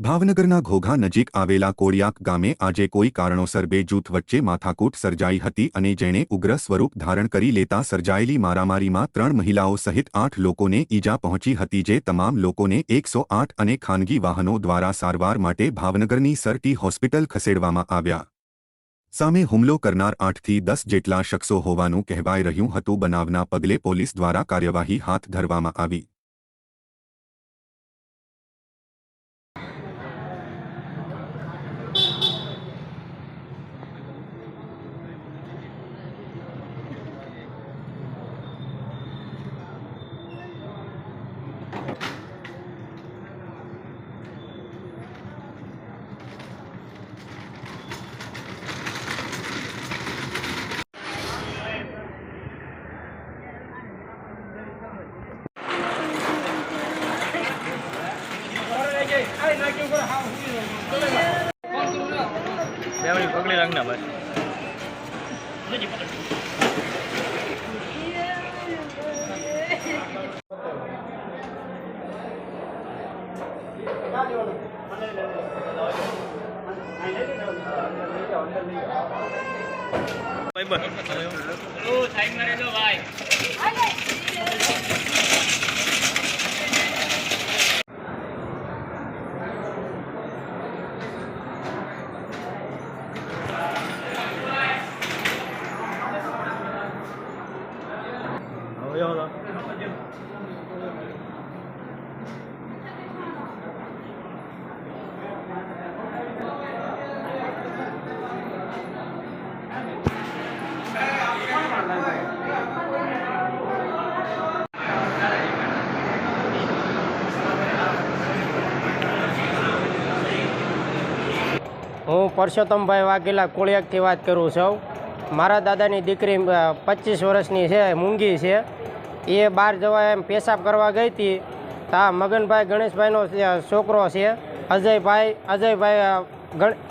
ભાવનગરના ઘોઘા નજીક આવેલા કોડિયાક ગામે આજે કોઈ કારણોસર બે જૂથ વચ્ચે માથાકૂટ સર્જાઈ હતી અને જેણે ઉગ્ર સ્વરૂપ ધારણ કરી લેતા સર્જાયેલી મારામારીમાં ત્રણ મહિલાઓ સહિત આઠ લોકોને ઈજા પહોંચી હતી જે તમામ લોકોને એકસો આઠ અને ખાનગી વાહનો દ્વારા સારવાર માટે ભાવનગરની સરટી હોસ્પિટલ ખસેડવામાં આવ્યા. સામે હુમલો કરનાર આઠથી દસ જેટલા શખ્સો હોવાનું કહેવાઈ રહ્યું હતું. બનાવના પગલે પોલીસ દ્વારા કાર્યવાહી હાથ ધરવામાં આવી. બેવડી પકડી રાખના ભાઈ ભાઈ બસ હવે આવો તો. હું પરસોત્તમભાઈ વાઘેલા કોળિયાકથી વાત કરું છું મારા દાદાની દીકરી પચીસ વર્ષની છે, મૂંગી છે એ બહાર જવા એમ પેશાબ કરવા ગઈ હતી. તા મગનભાઈ, ગણેશભાઈનો છોકરો છે, અજયભાઈ અજયભાઈ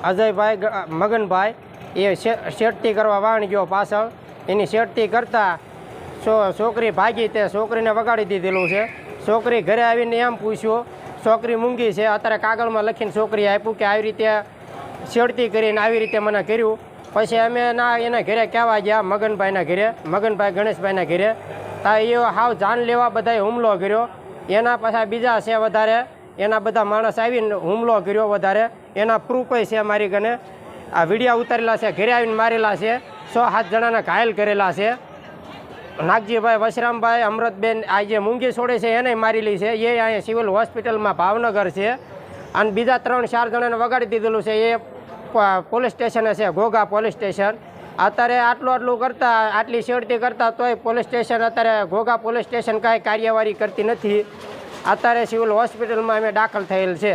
અજયભાઈ મગનભાઈ, એ શેઠતી કરવા વાણ ગયો પાછળ. એની શેઠતી કરતાં છો છોકરી ભાગી તે છોકરીને વગાડી દીધેલું છે. છોકરી ઘરે આવીને એમ પૂછ્યું, છોકરી મૂંગી છે? અત્યારે કાગળમાં લખીને છોકરી આપ્યું કે આવી રીતે શેડતી કરીને આવી રીતે મને કર્યું. પછી અમે ના, એના ઘરે કહેવા ગયા, મગનભાઈના ઘરે, મગનભાઈ ગણેશભાઈના ઘરે. તા એ હાવ જાન લેવા બધાએ હુમલો કર્યો. એના પાછા બીજા છે વધારે. એના બધા માણસ આવીને હુમલો કર્યો વધારે. એના પ્રૂફ છે મારી કને. આ વિડીયા ઉતારેલા છે, ઘરે આવીને મારેલા છે. સો સાત જણાને ઘાયલ કરેલા છે. નાગજીભાઈ વશરામભાઈ, અમૃતબેન, આ જે મૂંગી છોડે છે એને મારેલી છે. એ અહીંયા સિવિલ હોસ્પિટલમાં ભાવનગર છે. અને બીજા ત્રણ ચાર જણાને વગાડી દીધેલું છે. એ પોલીસ સ્ટેશને છે, ઘોઘા પોલીસ સ્ટેશન. અત્યારે આટલું આટલું કરતાં, આટલી શેડતી કરતાં તોય પોલીસ સ્ટેશન અત્યારે ઘોઘા પોલીસ સ્ટેશન કાંઈ કાર્યવાહી કરતી નથી. અત્યારે સિવિલ હોસ્પિટલમાં અમે દાખલ થયેલ છે.